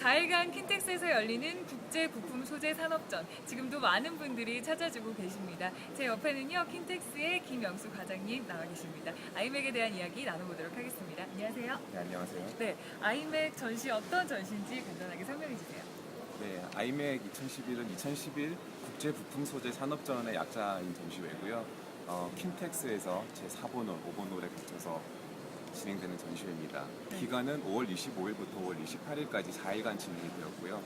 4일간 킨텍스에서 열리는 국제 부품 소재 산업전 지금도 많은 분들이 찾아주고 계십니다. 제 옆에는요 킨텍스의 김영수 과장님 나와 계십니다. 아이맥에 대한 이야기 나눠보도록 하겠습니다. 안녕하세요. 네, 안녕하세요. 네, 아이맥 전시 어떤 전시인지 간단하게 설명해 주세요. 네, 아이맥 2011은 2011 국제 부품 소재 산업전의 약자인 전시회고요. 어, 킨텍스에서 제 4번홀, 5번홀에 거쳐서 진행되는 전시회입니다. 네. 기간은 5월 25일부터 5월 28일까지 4일간 진행이 되었고요.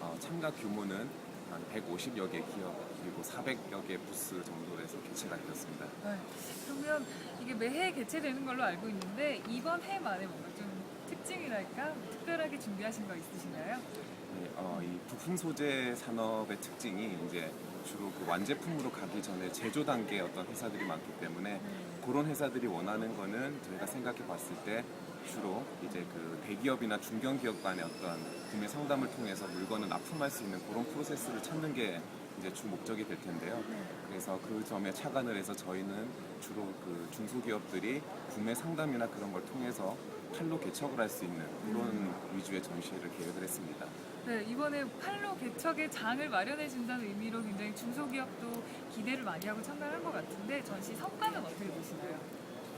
어, 참가 규모는 한 150여 개 기업 그리고 400여 개 부스 정도에서 개최가 되었습니다. 네, 그러면 이게 매해 개최되는 걸로 알고 있는데 이번 해 만에 뭔가 좀 특징이랄까 특별하게 준비하신 거 있으신가요? 네, 어, 이 부품 소재 산업의 특징이 이제 주로 그 완제품으로 가기 전에 제조 단계 어떤 회사들이 많기 때문에 그런 회사들이 원하는 거는 저희가 생각해 봤을 때 주로 이제 그 대기업이나 중견기업 간의 어떤 구매 상담을 통해서 물건을 납품할 수 있는 그런 프로세스를 찾는 게 이제 주 목적이 될 텐데요. 그래서 그 점에 착안을 해서 저희는 주로 그 중소기업들이 구매 상담이나 그런 걸 통해서 팔로 개척을 할 수 있는 그런 위주의 전시회를 계획을 했습니다. 네, 이번에 팔로 개척의 장을 마련해 준다는 의미로 굉장히 중소기업도 기대를 많이 하고 참가를 한 것 같은데 전시 성과는 어떻게 보시나요?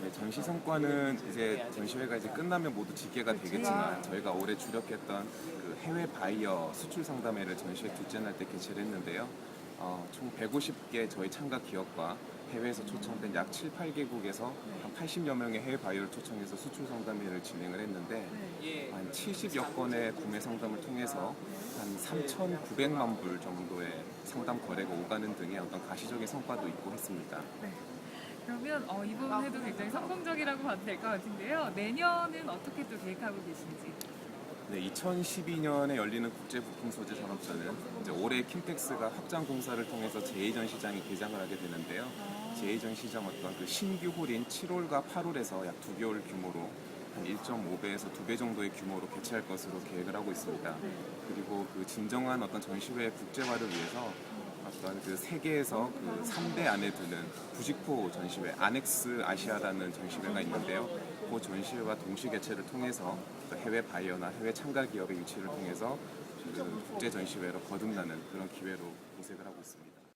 네, 전시 성과는 이제 전시회가 이제 끝나면 모두 집계가 되겠지만 저희가 올해 주력했던 그 해외 바이어 수출 상담회를 전시회 둘째 날 때 개최를 했는데요. 어, 총 150개 저희 참가 기업과 해외에서 초청된 약 7, 8개국에서 한 80여 명의 해외 바이어를 초청해서 수출 상담회를 진행을 했는데 네. 한 70여 건의 구매 상담을 통해서 한 3,900만 불 정도의 상담 거래가 오가는 등의 어떤 가시적인 성과도 있고 했습니다. 네. 그러면 어, 이번에도 굉장히 성공적이라고 봐도 될 것 같은데요. 내년은 어떻게 또 계획하고 계신지? 네, 2012년에 열리는 국제 부품 소재 산업전은 이제 올해 킨텍스가 확장 공사를 통해서 제2전 시장이 개장을 하게 되는데요. 제2전 시장 어떤 그 신규 홀인 7홀과 8홀에서 약두 개월 규모로 한 1.5배에서 2배 정도의 규모로 개최할 것으로 계획을 하고 있습니다. 그리고 그 진정한 어떤 전시회 국제화를 위해서 어떤 그 세계에서 그 3대 안에 드는 부직포 전시회 아넥스 아시아라는 전시회가 있는데요. 그 전시회와 동시 개최를 통해서 또 해외 바이어나 해외 참가 기업의 유치를 통해서 그 국제 전시회로 거듭나는 그런 기회로 모색을 하고 있습니다.